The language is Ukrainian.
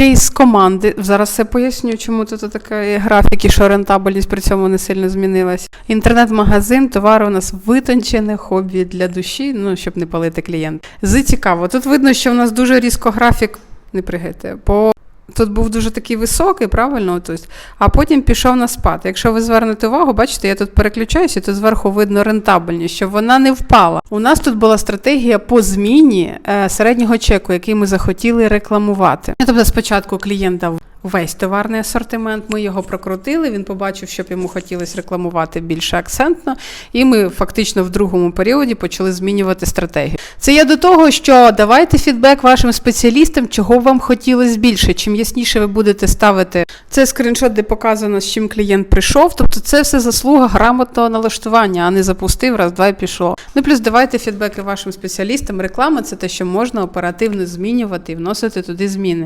кейс команди. Зараз все поясню, чому тут така графік і що рентабельність при цьому не сильно змінилась. Інтернет-магазин, товар у нас витончене хобі для душі, ну щоб не палити клієнт. Зацікаво. Тут видно, що в нас дуже різко графік не пригайте. По Тут був дуже такий високий, правильно? Тобто, а потім пішов на спад. Якщо ви звернете увагу, бачите, я тут переключаюся, то зверху видно рентабельність, що вона не впала. У нас тут була стратегія по зміні е, середнього чеку, який ми захотіли рекламувати. Тобто, спочатку клієнта весь товарний асортимент, ми його прокрутили. Він побачив, щоб йому хотілося рекламувати більше акцентно, і ми фактично в другому періоді почали змінювати стратегію. Це я до того, що давайте фідбек вашим спеціалістам, чого вам хотілося більше. Чим ясніше ви будете ставити це скріншот, де показано, з чим клієнт прийшов. Тобто це все заслуга грамотного налаштування, а не запустив раз, два і пішов. Ну плюс давайте фідбеки вашим спеціалістам. Реклама це те, що можна оперативно змінювати і вносити туди зміни.